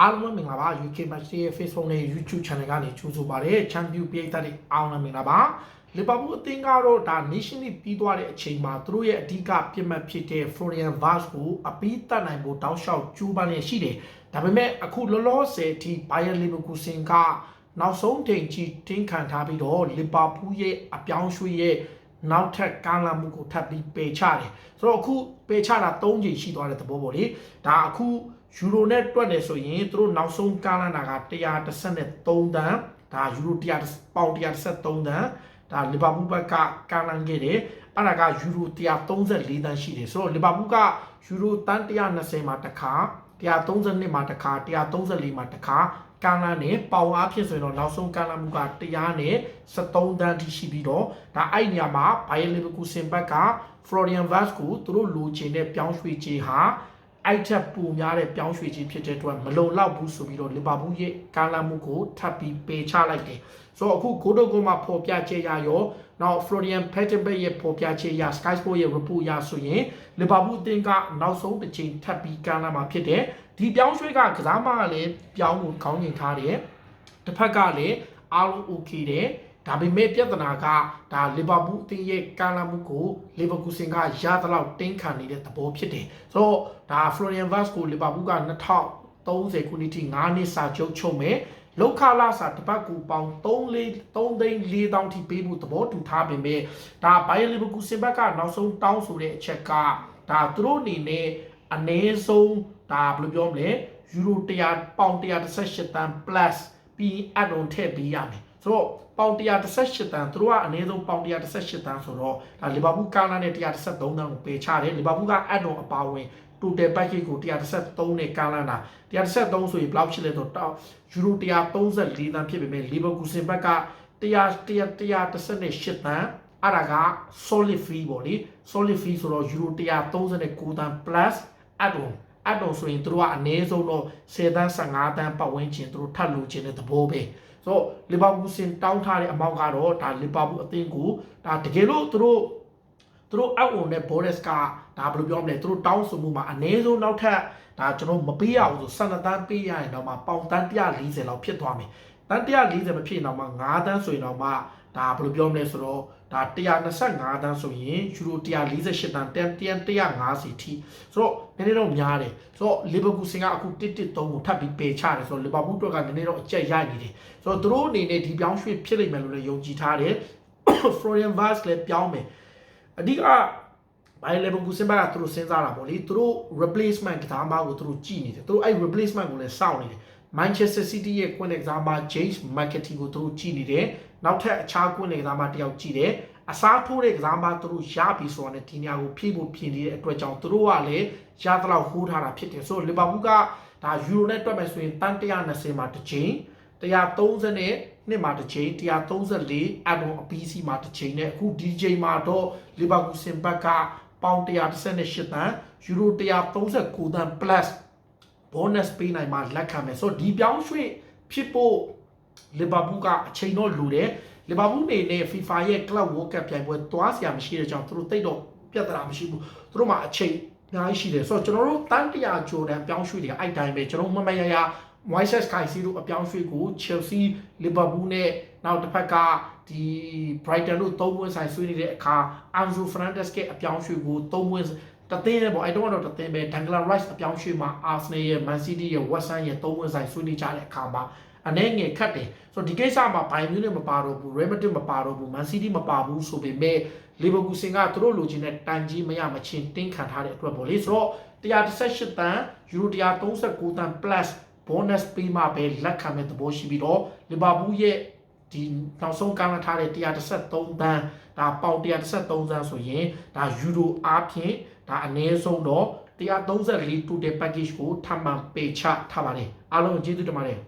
အားလုံးပဲမင်္ဂလာပါ UK Match ရဲ့ Facebook နဲ့ YouTube Channel ကနေကြိုဆိုပါရစေ Champion ပြည်သက်တွေအားလုံးမင်္ဂလာပါလီဗာပူးအသင်းကတော့ဒါ Nation League ပြီးသွားတဲ့အချိန်မှာသူတို့ရဲ့အဓိကပြစ်မှတ်ဖြစ်တဲ့ Florian Vaz ကိုအပီးတတ်နိုင်ဖို့တောက်လျှောက်ကြိုးပမ်းနေရှိတယ်ဒါပေမဲ့အခုလောလောဆယ်အထိ Bayer Leverkusen ကနောက်ဆုံးချိန်ကြီးတင်းခံထားပြီးတော့လီဗာပူးရဲ့အပြောင်းရွှေ့ရဲ့နောက်ထပ်ကားလာမှုကိုထပ်ပြီးပယ်ချတယ်ဆိုတော့အခုပယ်ချတာ၃ချိန်ရှိသွားတဲ့သဘောပေါ့လေဒါအခု ယူရိုနဲ့တွက်တယ်ဆိုရင်သူတို့နောက်ဆုံးကားလာတာက133တန်းဒါယူရို100ပေါင်133တန်းဒါလီဗာပူးဘက်ကကားလန်ခဲ့တယ်အဲ့ဒါကယူရို134တန်းရှိတယ်ဆိုတော့လီဗာပူးကယူရိုတန်း120မှာတစ်ခါ132မှာတစ်ခါ134မှာတစ်ခါကမ်းလန်းနဲ့ပေါင်အားဖြစ်ဆိုရင်တော့နောက်ဆုံးကမ်းလန်းမှုက100နဲ့73တန်းထိရှိပြီးတော့ဒါအဲ့နေရာမှာဘိုင်ယန်လီဗာပူးစင်ဘက်က Florian Vaz ကိုသူတို့လိုချင်တဲ့ပြောင်းရွှေ့ခြင်းဟာ အဲ့ထက်ပိုများတဲ့ပြောင်းရွှေ့ခြင်းဖြစ်တဲ့အတွက်မလုံလောက်ဘူးဆိုပြီးတော့လီဗာပူးရဲ့ကမ်းလန်းမှုကိုထပ်ပြီးပယ်ချလိုက်တယ်ဆိုတော့အခုဂိုးတုတ်ကမှာပေါ်ပြချက်ရရောနောက် Florian Pettenberg ရဲ့ပေါ်ပြချက်ရ Sky Sport ရဲ့ report ရဆိုရင်လီဗာပူးအသင်းကနောက်ဆုံးတစ်ချိန်ထပ်ပြီးကမ်းလန်းမှာဖြစ်တယ်ဒီပြောင်းရွှေ့ကကစားမကလည်းပြောင်းဖို့ခေါင်းငင်ထားတယ်တစ်ဖက်ကလည်းအားလုံး okay တယ် ဒါပေမဲ့ပြဿနာကဒါလီဗာပူးအသင်းရဲ့ကမ်းလှမ်းမှုကိုလီဗာပူးစင်ကရသလောက်တင်းခံနေတဲ့သဘောဖြစ်တယ်ဆိုတော့ဒါ Florian Vaz ကိုလီဗာပူးက2030ခုနှစ်ထိ9နှစ်စာချုပ်ချုပ်မယ်လောက်ခလာစာတပတ်ကူပေါင်း3 3သိန်း4တောင်းထိပေးဖို့သဘောတူထားပေမဲ့ဒါဘိုင်ယန်လီဗာပူးစင်ဘက်ကနောက်ဆုံးတောင်းဆိုတဲ့အချက်ကဒါသူတို့အနေနဲ့အနည်းဆုံးဒါဘယ်လိုပြောမလဲယူရို100ပေါင်118တန်း plus ပြီး add on ထည့်ပေးရမယ် ဆိုတော့ပေါင်118တန်းသူတို့ကအနည်းဆုံးပေါင်118တန်းဆိုတော့ဒါလီဗာပူးကားလာနဲ့113တန်းကိုပယ်ချတယ်လီဗာပူးက add on အပါဝင် total package ကို113နဲ့ကားလာတာ113ဆိုရင်ဘယ်လောက်ဖြစ်လဲဆိုတော့ယူရို134တန်းဖြစ်ပေမဲ့လီဗာပူးစင်ဘက်က100 118တန်းအဲ့ဒါက solid fee ပေါ့လေ solid fee ဆိုတော့ယူရို139တန်း plus add on add on ဆိုရင်တို့ကအနည်းဆုံးတော့10တန်း15တန်းပတ်ဝန်းကျင်တို့ထပ်လို့ခြင်းတဲ့သဘောပဲဆိုတော့လီဗာပူးစင်တောင်းထားတဲ့အမောက်ကတော့ဒါလီဗာပူးအသင်းကိုဒါတကယ်လို့တို့သူတို့အောက်ဝင်တဲ့ Boris ကဒါဘယ်လိုပြောမလဲသူတို့တောင်းဆိုမှုမှာအနည်းဆုံးနောက်ထပ်ဒါကျွန်တော်မပေးရဘူးဆို12တန်းပေးရရင်တော့မှပေါင်တန်း140လောက်ဖြစ်သွားမယ် တန်း140မဖြစ်ရင်တော့မှ9တန်းဆိုရင်တော့မှဒါဘယ်လိုပြောမလဲဆိုတော့ဒါ125တန်းဆိုရင်ယူရို148တန်းတန်150ထိဆိုတော့နည်းနည်းတော့များတယ်ဆိုတော့လီဗာပူးစင်ကအခု113ကိုထပ်ပြီးပယ်ချတယ်ဆိုတော့လီဗာပူးအတွက်ကနည်းနည်းတော့အကျက်ရိုက်နေတယ်ဆိုတော့သူတို့အနေနဲ့ဒီပြောင်းရွှေ့ဖြစ်လိမ့်မယ်လို့လည်းယုံကြည်ထားတယ် Florian Vaz လည်းပြောင်းမယ်အဓိကဘိုင်လေဘကူစင်ဘာကသူတို့စဉ်းစားတာပေါ့လေသူတို့ replacement ကစားမကိုသူတို့ကြည့်နေတယ်သူတို့အဲ့ replacement ကိုလည်းစောင့်နေတယ် Manchester City ရဲ့ကွင်းကစားမ James McAtee ကိုသူတို့ကြည့်နေတယ်နောက်ထပ်အခြားကွင်းကစားမတစ်ယောက်ကြည့်တယ်အစားထိုးတဲ့ကစားမသူတို့ရပြီဆိုတာနဲ့ဒီနေရာကိုဖြည့်ဖို့ပြင်နေတဲ့အတွက်ကြောင့်သူတို့ကလည်းရသလောက်ဟိုးထားတာဖြစ်တယ်ဆိုတော့လီဗာပူးကဒါယူရိုနဲ့တွက်မယ်ဆိုရင်တန်120မှာတစ်ချိန်130နဲ့နှစ်မှာတစ်ချိန်134အဒွန်အပီးစီမှာတစ်ချိန်နဲ့အခုဒီချိန်မှာတော့လီဗာပူးစင်ဘက်ကပေါင်138တန်းယူရို139တန်း plus bonus ပေးနိုင်မှလက်ခံမယ်ဆိုတော့ဒီပြောင်းရွှေ့ဖြစ်ဖို့လီဗာပူးကအချိန်တော့လိုတယ်လီဗာပူးနေနဲ့ FIFA ရဲ့ Club World Cup ပြိုင်ပွဲသွားစရာမရှိတဲ့ကြောင့်သူတို့တိတ်တော့ပြဿနာမရှိဘူးသူတို့မှာအချိန်အများကြီးရှိတယ်ဆိုတော့ကျွန်တော်တို့တန်းတရာဂျိုတန်ပြောင်းရွှေ့တွေအဲ့တိုင်းပဲကျွန်တော်မမရရ Moises Caicedo အပြောင်းရွှေ့ကို Chelsea Liverpool နဲ့နောက်တစ်ဖက်ကဒီ Brighton တို့သုံးပွဲဆိုင်ဆွေးနေတဲ့အခါ Anzo Fernandes ရဲ့အပြောင်းရွှေ့ကိုသုံးပွဲ တသင်းနဲ့ပေါ့အဲ့တော့တော့တသင်းပဲ Declan Rice အပြောင်းရွှေ့မှာ Arsenal ရဲ့ Man City ရဲ့ West Ham ရဲ့သုံးပွဲဆိုင်ဆွေးနွေးကြတဲ့အခါမှာအနေငယ်ခတ်တယ်ဆိုတော့ဒီကိစ္စမှာဘိုင်မြူးနဲ့မပါတော့ဘူး Real Madrid မပါတော့ဘူး Man City မပါဘူးဆိုပေမဲ့ Liverpool ကသူတို့လိုချင်တဲ့တန်ကြီးမရမချင်းတင်းခံထားတဲ့အတွက်ပေါ့လေဆိုတော့118တန်ယူရို139တန် plus bonus ပေးမှပဲလက်ခံမဲ့သဘောရှိပြီးတော့ Liverpool ရဲ့ ဒီနောက်ဆုံးကမ်းလှမ်းထားတဲ့113တန်းဒါပေါင်113တန်းဆိုရင်ဒါယူရိုအားဖြင့်ဒါအနည်းဆုံးတော့134 total package ကိုထပ်မံပေးချထားပါတယ်အားလုံးကျေးဇူးတင်ပါတယ်